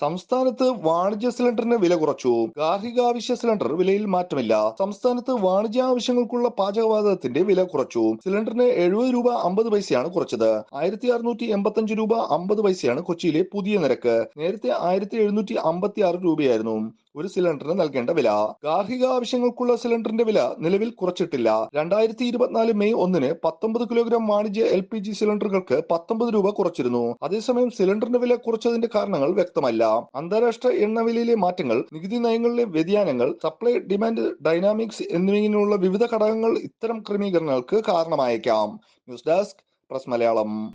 സംസ്ഥാനത്ത് വാണിജ്യ സിലിണ്ടറിന് വില കുറച്ചു. ഗാർഹികാവശ്യ സിലിണ്ടർ വിലയിൽ മാറ്റമില്ല. സംസ്ഥാനത്ത് വാണിജ്യ ആവശ്യങ്ങൾക്കുള്ള പാചകവാതകത്തിന്റെ വില കുറച്ചു. സിലിണ്ടറിന് എഴുപത് രൂപ അമ്പത് പൈസയാണ് കുറച്ചത്. ആയിരത്തി അറുന്നൂറ്റി എൺപത്തഞ്ച് രൂപ അമ്പത് പൈസയാണ് കൊച്ചിയിലെ പുതിയ നിരക്ക്. നേരത്തെ ആയിരത്തി എഴുന്നൂറ്റി അമ്പത്തി ആറ് രൂപയായിരുന്നു. ഒരു സിലിണ്ടറിന് നൽകേണ്ട വില. ഗാർഹിക ആവശ്യങ്ങൾക്കുള്ള സിലിണ്ടറിന്റെ വില നിലവിൽ കുറച്ചിട്ടില്ല. രണ്ടായിരത്തി ഇരുപത്തിനാല് മെയ് ഒന്നിന് പത്തൊമ്പത് കിലോഗ്രാം വാണിജ്യ എൽ പി ജി സിലിണ്ടറുകൾക്ക് പത്തൊമ്പത് രൂപ കുറച്ചിരുന്നു. അതേസമയം സിലിണ്ടറിന്റെ വില കുറച്ചതിന്റെ കാരണങ്ങൾ വ്യക്തമല്ല. അന്താരാഷ്ട്ര എണ്ണവിലയിലെ മാറ്റങ്ങൾ നികുതി നയങ്ങളിലെ വ്യതിയാനങ്ങൾ സപ്ലൈ ഡിമാൻഡ് ഡൈനാമിക്സ് എന്നിങ്ങനെയുള്ള വിവിധ ഘടകങ്ങൾ ഇത്തരം ക്രമീകരണങ്ങൾക്ക് കാരണമായേക്കാം. News desk press Malayalam.